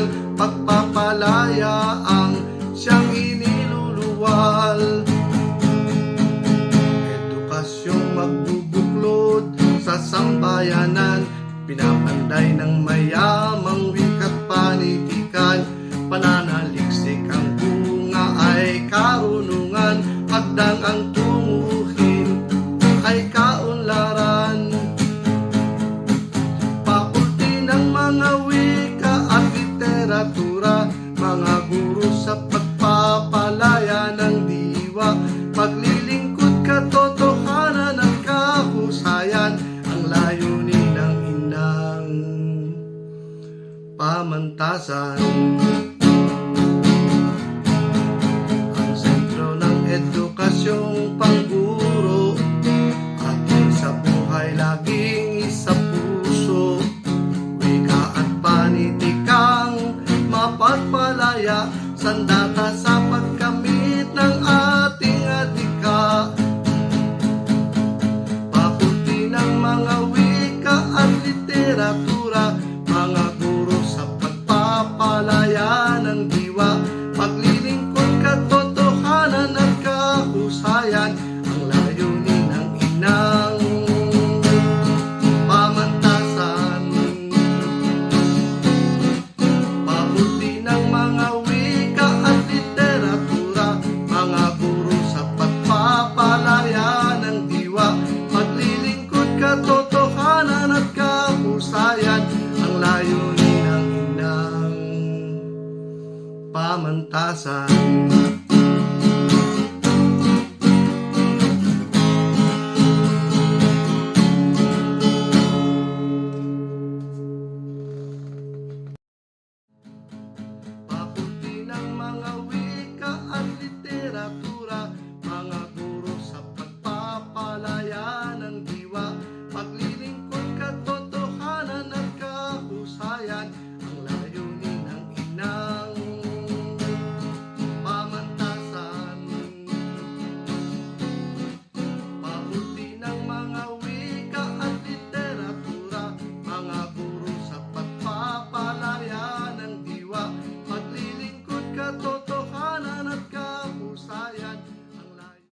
regional Pagpapalaya ang siyang iniluluwal. Edukasyong magbubuklod sa sambayanan Pinapanday ng mayamang wikat panitikan. Pananaliksik ang bunga ay karunungan Hagdang ang Guro sa pagpapalaya ng diwa. Paglilingkod katotohanan at kahusayan Ang layunin ng inang pamantasan Sandata sa pagkamit ng ating adika Papunti ng mga wika at literatura pamantasan